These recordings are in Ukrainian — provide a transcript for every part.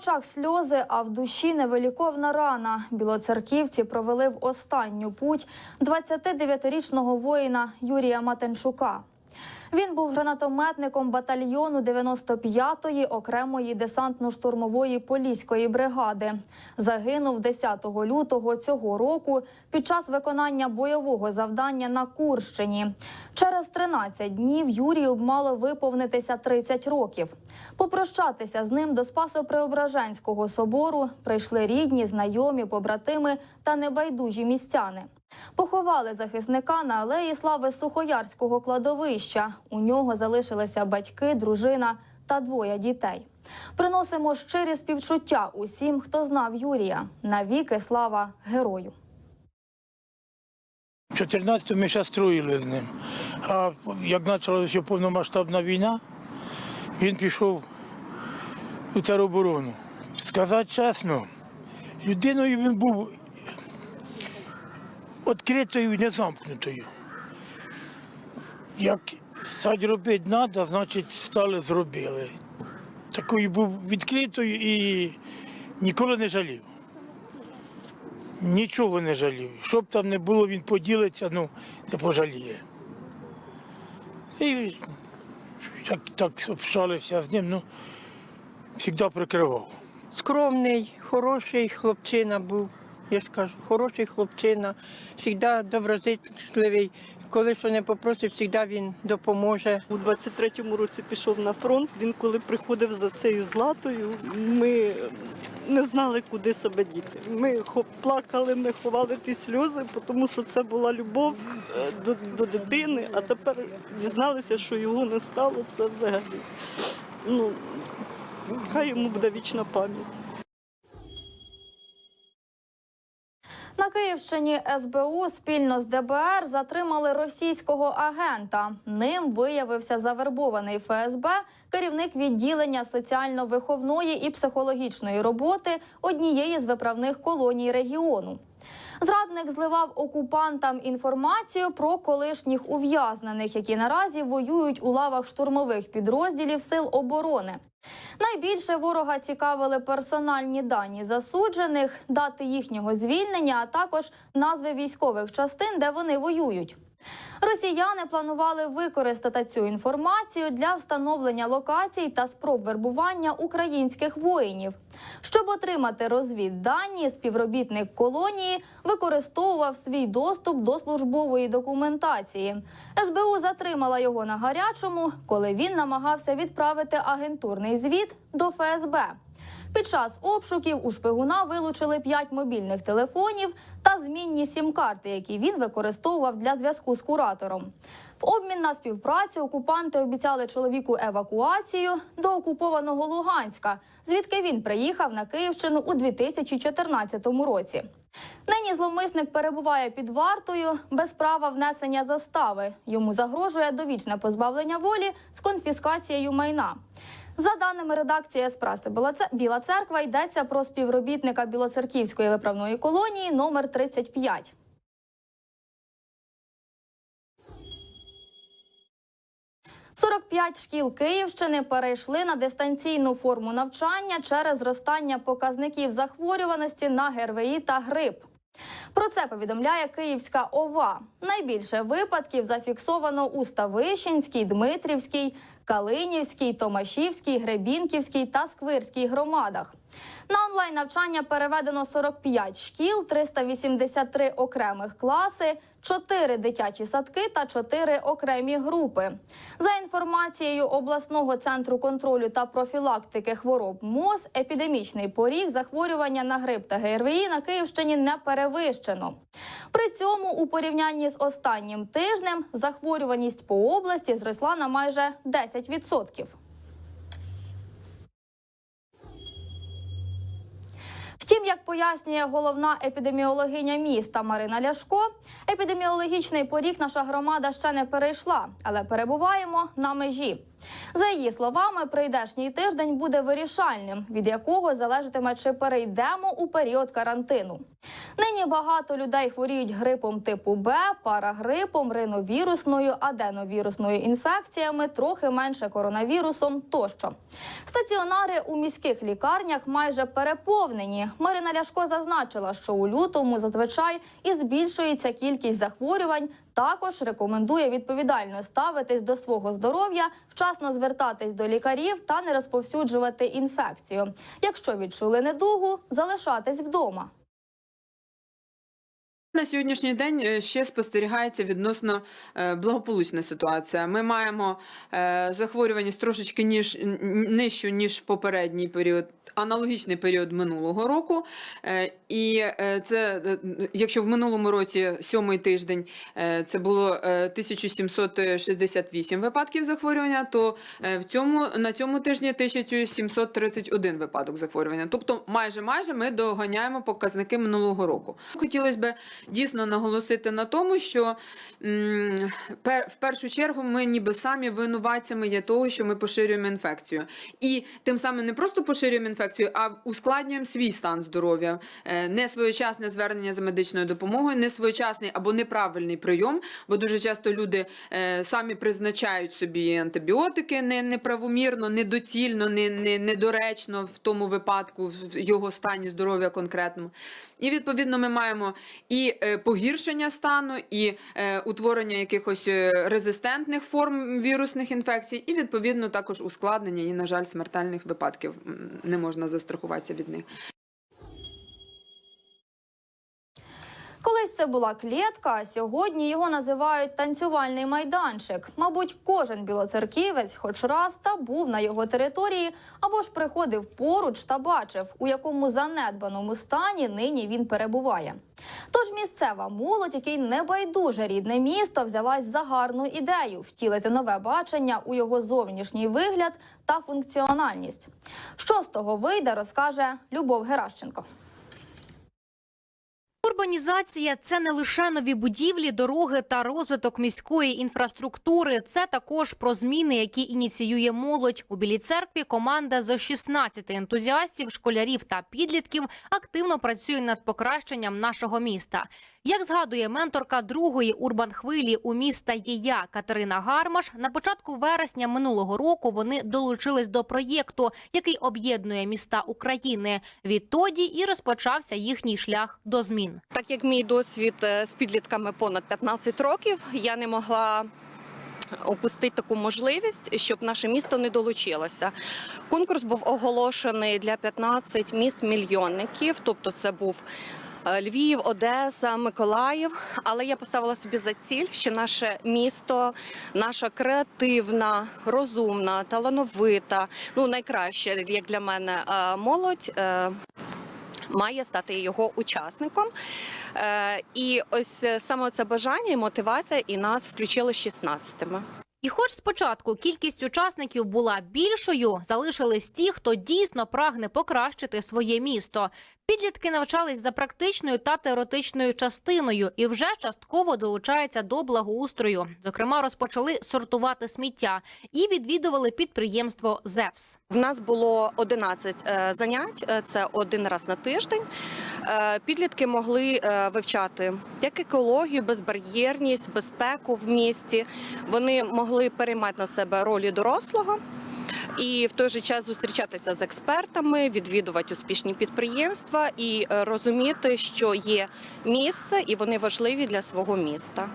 очах сльози, а в душі невеликовна рана. Білоцерківці провели в останню путь 29-річного воїна Юрія Матенчука. Він був гранатометником батальйону 95-ї окремої десантно-штурмової поліської бригади. Загинув 10 лютого цього року під час виконання бойового завдання на Курщині. Через 13 днів Юрію б мало виповнитися 30 років. Попрощатися з ним до Спасо-Преображенського собору прийшли рідні, знайомі, побратими та небайдужі містяни. Поховали захисника на алеї слави Сухоярського кладовища. У нього залишилися батьки, дружина та двоє дітей. Приносимо щирі співчуття усім, хто знав Юрія. Навіки слава герою. В 14 ми ще строїли з ним. А як почалася повномасштабна війна, він пішов у тероборону. Сказати чесно, людиною він був відкритою і незамкнутою. Як стать робити треба, значить стали зробили. Такою був відкритою і ніколи не жалів. Нічого не жалів. Що б там не було, він поділиться, ну не пожаліє. І так, так общалися з ним, ну, завжди прикривав. скромний, хороший хлопчина був. Я ж кажу, хороший хлопчина, завжди доброзичливий. Коли що не попросить, завжди він допоможе. У 23-му році пішов на фронт. Він коли приходив за цією златою, ми не знали, куди себе діти. Ми плакали, ми ховали ті сльози, тому що це була любов е, до, до дитини, а тепер дізналися, що його не стало. Це взагалі. Ну, хай йому буде вічна пам'ять. На Київщині СБУ спільно з ДБР затримали російського агента. Ним виявився завербований ФСБ, керівник відділення соціально-виховної і психологічної роботи однієї з виправних колоній регіону. Зрадник зливав окупантам інформацію про колишніх ув'язнених, які наразі воюють у лавах штурмових підрозділів Сил оборони. Найбільше ворога цікавили персональні дані засуджених, дати їхнього звільнення, а також назви військових частин, де вони воюють. Росіяни планували використати цю інформацію для встановлення локацій та спроб вербування українських воїнів. Щоб отримати розвіддані, співробітник колонії використовував свій доступ до службової документації. СБУ затримала його на гарячому, коли він намагався відправити агентурний звіт до ФСБ. Під час обшуків у шпигуна вилучили 5 мобільних телефонів та змінні сім-карти, які він використовував для зв'язку з куратором. В обмін на співпрацю окупанти обіцяли чоловіку евакуацію до окупованого Луганська, звідки він приїхав на Київщину у 2014 році. Нині зловмисник перебуває під вартою без права внесення застави. Йому загрожує довічне позбавлення волі з конфіскацією майна. За даними редакції Біла Біла Церква, йдеться про співробітника Білоцерківської виправної колонії номер 35. – 45 шкіл Київщини перейшли на дистанційну форму навчання через зростання показників захворюваності на ГРВІ та грип. Про це повідомляє Київська ОВА. Найбільше випадків зафіксовано у Ставищенській, Дмитрівській, Калинівській, Томашівській, Гребінківській та Сквирській громадах. На онлайн навчання переведено 45 шкіл, 383 окремих класи, 4 дитячі садки та 4 окремі групи. За інформацією обласного центру контролю та профілактики хвороб МОЗ, епідемічний поріг захворювання на грип та ГРВІ на Київщині не перевищено. При цьому у порівнянні з останнім тижнем захворюваність по області зросла на майже 10%. Втім, як пояснює головна епідеміологиня міста Марина Ляшко, епідеміологічний поріг наша громада ще не перейшла, але перебуваємо на межі. За її словами, прийдешній тиждень буде вирішальним, від якого залежатиме, чи перейдемо у період карантину. Нині багато людей хворіють грипом типу Б, парагрипом, риновірусною, аденовірусною інфекціями, трохи менше коронавірусом тощо. Стаціонари у міських лікарнях майже переповнені. Марина Ляшко зазначила, що у лютому зазвичай і збільшується кількість захворювань. Також рекомендує відповідально ставитись до свого здоров'я, вчасно звертатись до лікарів та не розповсюджувати інфекцію. Якщо відчули недугу, залишатись вдома. На сьогоднішній день е, ще спостерігається відносно е, благополучна ситуація. Ми маємо е, захворюваність трошечки ніж нижчу ніж попередній період, аналогічний період минулого року. І це якщо в минулому році сьомий тиждень це було е, 1768 випадків захворювання, то в цьому на цьому тижні 1731 випадок захворювання. Тобто, майже майже ми доганяємо показники минулого року. Хотілося б дійсно наголосити на тому, що в першу чергу ми ніби самі винуватцями є того, що ми поширюємо інфекцію, і тим самим не просто поширюємо інфекцію, а ускладнюємо свій стан здоров'я, Е, несвоєчасне звернення за медичною допомогою, несвоєчасний або неправильний прийом, бо дуже часто люди е, самі призначають собі антибіотики не, неправомірно, недоцільно, не, не, недоречно в тому випадку, в його стані здоров'я конкретному. І відповідно ми маємо і е, погіршення стану, і е, утворення якихось е, резистентних форм вірусних інфекцій, і відповідно також ускладнення і, на жаль, смертельних випадків не можна застрахуватися від них. Колись це була клітка, а сьогодні його називають танцювальний майданчик. Мабуть, кожен білоцерківець хоч раз та був на його території або ж приходив поруч та бачив, у якому занедбаному стані нині він перебуває. Тож місцева молодь, який небайдуже рідне місто, взялась за гарну ідею втілити нове бачення у його зовнішній вигляд та функціональність. Що з того вийде, розкаже Любов Геращенко. Урбанізація це не лише нові будівлі, дороги та розвиток міської інфраструктури. Це також про зміни, які ініціює молодь. У Білій церкві команда з 16 ентузіастів, школярів та підлітків активно працює над покращенням нашого міста. Як згадує менторка другої урбан-хвилі у міста є я Катерина Гармаш, на початку вересня минулого року вони долучились до проєкту, який об'єднує міста України. Відтоді і розпочався їхній шлях до змін. Так як мій досвід е, з підлітками понад 15 років, я не могла опустити таку можливість, щоб наше місто не долучилося. Конкурс був оголошений для 15 міст мільйонників, тобто це був. Е, Львів, Одеса, Миколаїв, але я поставила собі за ціль, що наше місто, наша креативна, розумна, талановита, ну найкраще як для мене е, молодь е, має стати його учасником. І ось саме це бажання і мотивація, і нас включили 16-ми. І, хоч спочатку кількість учасників була більшою, залишились ті, хто дійсно прагне покращити своє місто. Підлітки навчались за практичною та теоретичною частиною і вже частково долучаються до благоустрою. Зокрема, розпочали сортувати сміття і відвідували підприємство ЗЕВС. В нас було 11 е, занять, е, це один раз на тиждень. Е, Підлітки могли вивчати як екологію, безбар'єрність, безпеку в місті. Вони могли переймати на себе ролі дорослого. І в той же час зустрічатися з експертами, відвідувати успішні підприємства і е, розуміти, що є місце, і вони важливі для свого міста.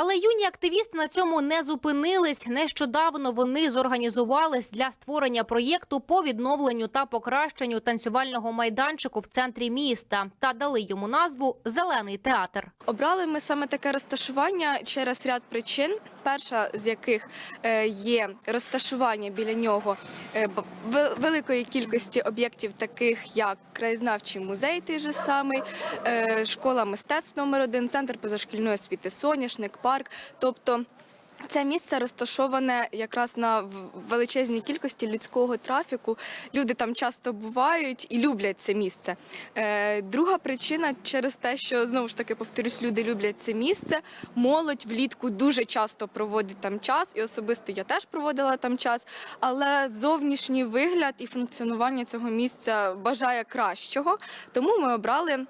Але юні активісти на цьому не зупинились. Нещодавно вони зорганізувались для створення проєкту по відновленню та покращенню танцювального майданчику в центрі міста та дали йому назву Зелений театр. Обрали ми саме таке розташування через ряд причин. Перша з яких е, є розташування біля нього е, великої кількості об'єктів, таких як краєзнавчий музей, той же самий, е, школа мистецтв номер один, центр позашкільної освіти, соняшник, парк. Тобто Це місце розташоване якраз на величезній кількості людського трафіку. Люди там часто бувають і люблять це місце. Е, друга причина через те, що знову ж таки повторюсь, люди люблять це місце. Молодь влітку дуже часто проводить там час, і особисто я теж проводила там час. Але зовнішній вигляд і функціонування цього місця бажає кращого, тому ми обрали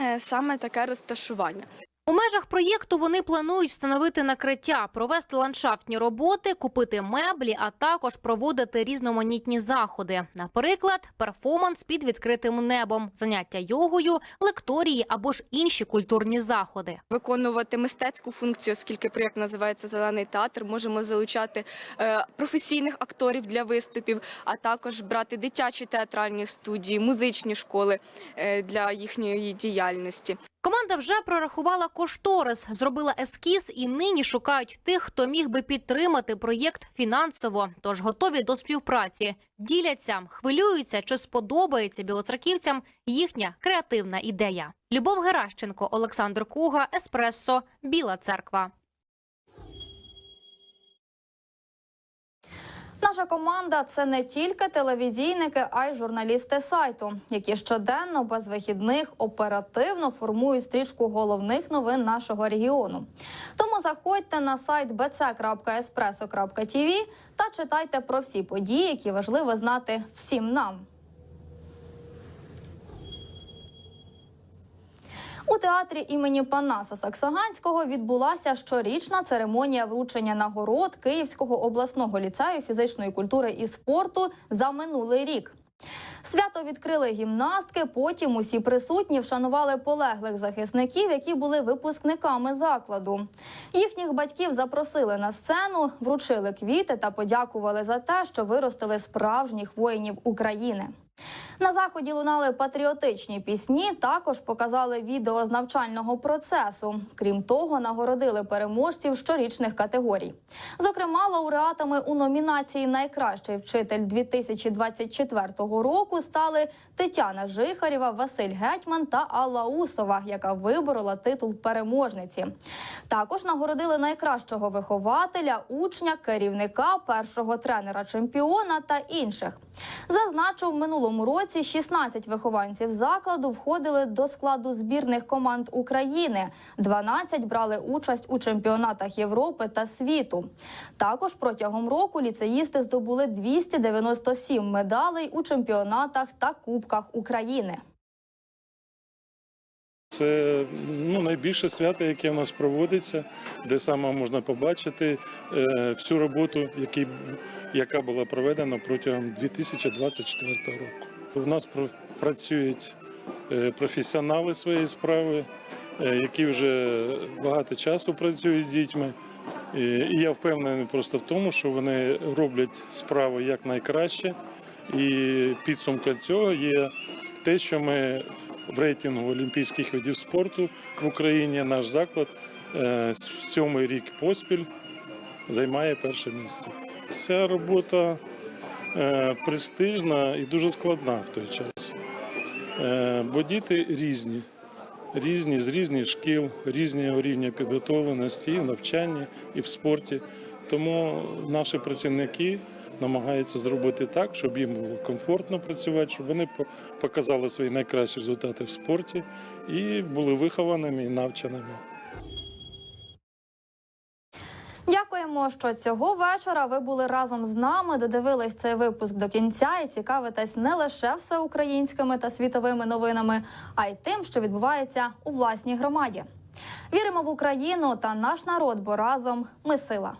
е, саме таке розташування. У межах проєкту вони планують встановити накриття, провести ландшафтні роботи, купити меблі, а також проводити різноманітні заходи. Наприклад, перформанс під відкритим небом, заняття йогою, лекторії або ж інші культурні заходи. виконувати мистецьку функцію, оскільки проєкт називається Зелений театр. Можемо залучати е, професійних акторів для виступів, а також брати дитячі театральні студії, музичні школи е, для їхньої діяльності. Команда вже прорахувала кошторис, зробила ескіз і нині шукають тих, хто міг би підтримати проєкт фінансово. Тож готові до співпраці, діляться, хвилюються, чи сподобається білоцерківцям їхня креативна ідея. Любов Геращенко, Олександр Куга, Еспресо, Біла Церква. Наша команда це не тільки телевізійники, а й журналісти сайту, які щоденно без вихідних оперативно формують стрічку головних новин нашого регіону. Тому заходьте на сайт bc.espresso.tv та читайте про всі події, які важливо знати всім нам. У театрі імені Панаса Саксаганського відбулася щорічна церемонія вручення нагород Київського обласного ліцею фізичної культури і спорту за минулий рік. Свято відкрили гімнастки. Потім усі присутні вшанували полеглих захисників, які були випускниками закладу. Їхніх батьків запросили на сцену, вручили квіти та подякували за те, що виростили справжніх воїнів України. На заході лунали патріотичні пісні. Також показали відео з навчального процесу. Крім того, нагородили переможців щорічних категорій. Зокрема, лауреатами у номінації Найкращий вчитель 2024 року стали Тетяна Жихарєва, Василь Гетьман та Алла Усова, яка виборола титул переможниці. Також нагородили найкращого вихователя, учня, керівника, першого тренера чемпіона та інших. Зазначу, в минулому році 16 вихованців закладу входили до складу збірних команд України. 12 брали участь у чемпіонатах Європи та світу. Також протягом року ліцеїсти здобули 297 медалей у чемпіонатах та кубках України. Це ну, найбільше свято, яке в нас проводиться, де саме можна побачити е, всю роботу, який, яка була проведена протягом 2024 року. У нас пр- працюють е, професіонали своєї справи, е, які вже багато часу працюють з дітьми. І я впевнений просто в тому, що вони роблять справу як найкраще. І підсумком цього є те, що ми в рейтингу олімпійських видів спорту в Україні наш заклад е, сьомий рік поспіль займає перше місце. Ця робота е, престижна і дуже складна в той час. Е, бо діти різні, різні з різних шкіл, різного рівня підготовленості і в навчанні, і в спорті. Тому наші працівники намагаються зробити так, щоб їм було комфортно працювати, щоб вони показали свої найкращі результати в спорті і були вихованими і навченими. Дякуємо, що цього вечора ви були разом з нами. Додивились цей випуск до кінця і цікавитесь не лише всеукраїнськими та світовими новинами, а й тим, що відбувається у власній громаді. Віримо в Україну та наш народ, бо разом ми сила.